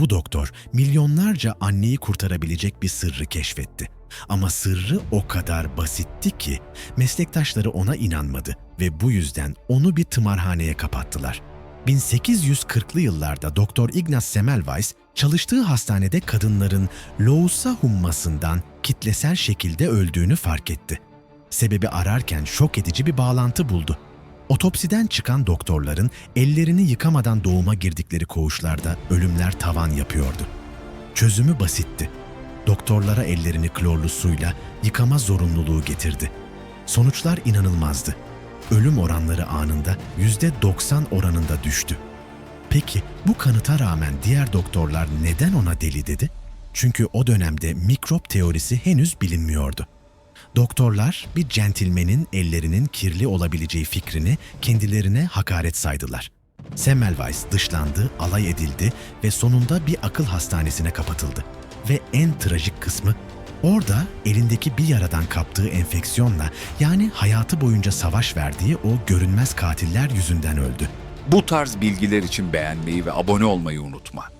Bu doktor milyonlarca anneyi kurtarabilecek bir sırrı keşfetti. Ama sırrı o kadar basitti ki meslektaşları ona inanmadı ve bu yüzden onu bir tımarhaneye kapattılar. 1840'lı yıllarda Doktor Ignaz Semmelweis çalıştığı hastanede kadınların loğusa hummasından kitlesel şekilde öldüğünü fark etti. Sebebi ararken şok edici bir bağlantı buldu. Otopsiden çıkan doktorların ellerini yıkamadan doğuma girdikleri koğuşlarda ölümler tavan yapıyordu. Çözümü basitti. Doktorlara ellerini klorlu suyla yıkama zorunluluğu getirdi. Sonuçlar inanılmazdı. Ölüm oranları anında %90 oranında düştü. Peki bu kanıta rağmen diğer doktorlar neden ona deli dedi? Çünkü o dönemde mikrop teorisi henüz bilinmiyordu. Doktorlar bir centilmenin ellerinin kirli olabileceği fikrini kendilerine hakaret saydılar. Semmelweis dışlandı, alay edildi ve sonunda bir akıl hastanesine kapatıldı. Ve en trajik kısmı orada elindeki bir yaradan kaptığı enfeksiyonla yani hayatı boyunca savaş verdiği o görünmez katiller yüzünden öldü. Bu tarz bilgiler için beğenmeyi ve abone olmayı unutma.